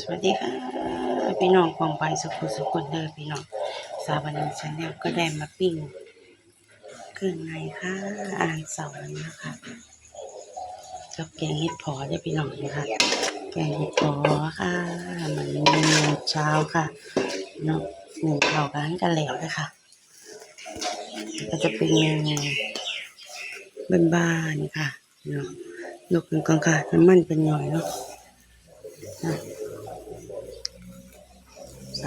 สวัสดีค่ะพี่น้องของไปสุขุสุขคนเด้อพี่น้องสาบันชาแนลก็ได้มาปิ้งเครื่องในค่ะอาหารเสาร์วันะคะกับแกงเห็ดพอเด้พี่น้องนะคะแกงเห็ดพอค่ะมันเมนูเช้าค่ะเนาะหนึ่งเข่ากันกันแล้วนะคะก็จะเป็นเมนูบ้านๆค่ะเนาะยกหนึ่งกองค่ะน้ำมันเป็นหน่อยเนาะ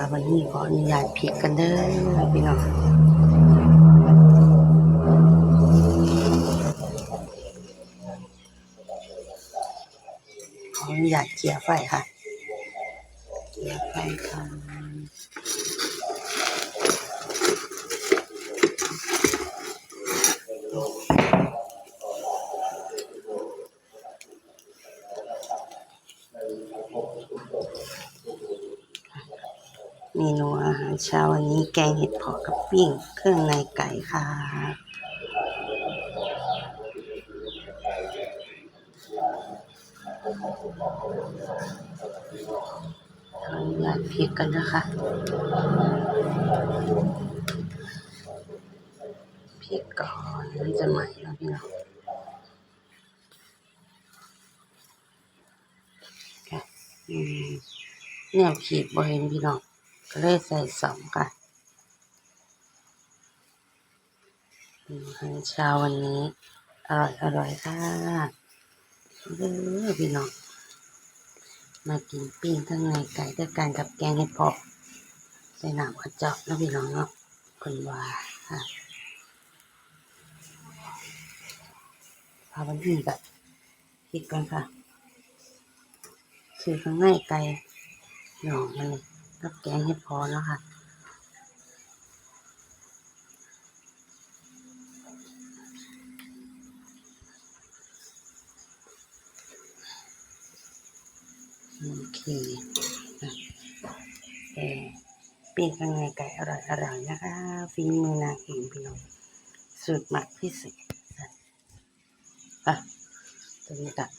สาวันนี้ขออนุญาตพิกกันเด้อพี่น้องขออนุญาตเกียไฟค่ะเกียไฟค่ะ เมนูอาหารเช้าวันนี้แกงเห็ดเผาะกับปิ้ง เครื่องในไก่ค่ะ ขออนุญาตพริกกันนะคะพริกก่อนมันจะใหม่แล้วพี่น้องค่ะอืมแนวขีดบ่เห็นพี่น้อง ก็เลยใส่สองค่ะอาหารเช้าวันนี้ อร่อยอร่อยค่ะเด้อพี่น้องมากินปิ้งข้างในไก่ด้วยกันกับแกงเห็ดเผาะใส่น้ำกระเจาะแล้วพี่น้องเนาะคนว่าค่ะพาวันนี้กับคิดกันค่ะคือข้างในไก่หน่อมัน กับแกงเห็ดเผาะเนาะค่ะโอเคนะเออปิ้งข้างในไก่อร่อยอร่อยนะคะฝีมือนางเองพี่น้องสูตรหมักพิเศษอะตัวนี้กับ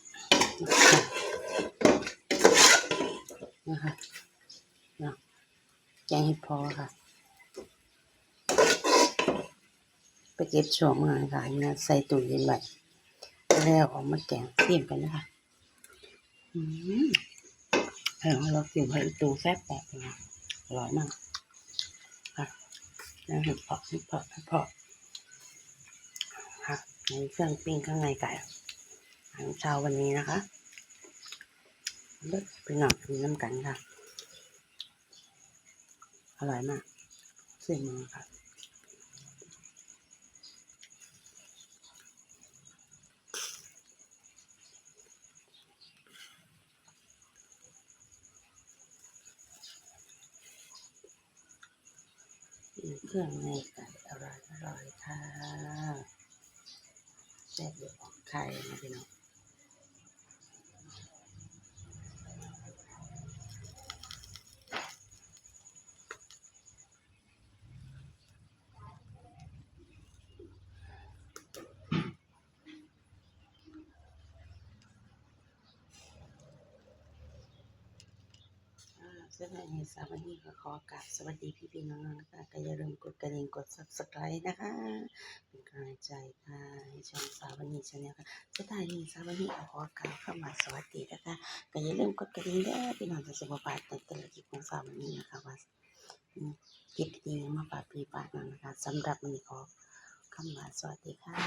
นะคะ เนาะแกงเห็ดเผาะค่ะ ไปเก็บช่วงมาขายนะใส่ตู้เย็นไว้แล้วออกมาแกงเทียมกันนะคะอืมให้เรากินให้ตูแซ่บแปลกนะอร่อยมากค่ะแล้วเห็ดพาะเห็ดพาะเห็ดพาะค่ะในเครื่องปิ้งข้างในไก่อาหารเช้าวันนี้นะคะเลิกไปหน่อยกินน้ำกันค่ะ อร่อยมากเสียมือค่ะมีเครื่องในไก่อร่อยอร่อยค่ะแซ่บอยู่ของไข่นะพี่น้อง สำหรับในสวัสดีก็ขอกราบสวัสดีพี่พี่ๆน้องๆนะคะก็อย่าลืมกดกระดิ่งกด subscribe นะคะเป็นกำลังใจค่ะให้ช่องสาวนีชาแนลค่ะสุดท้ายนี้สาวนีก็ขอกล่าวคำว่าสวัสดีนะคะก็อย่าลืมกดกระดิ่งเด้อพี่น้องจะสุขภาพในแต่ละคลิปของสาวนีนะคะว่าคลิปดีๆมาฝากพี่ฝากน้องนะคะสำหรับวันนี้ขอคำว่าสวัสดีค่ะ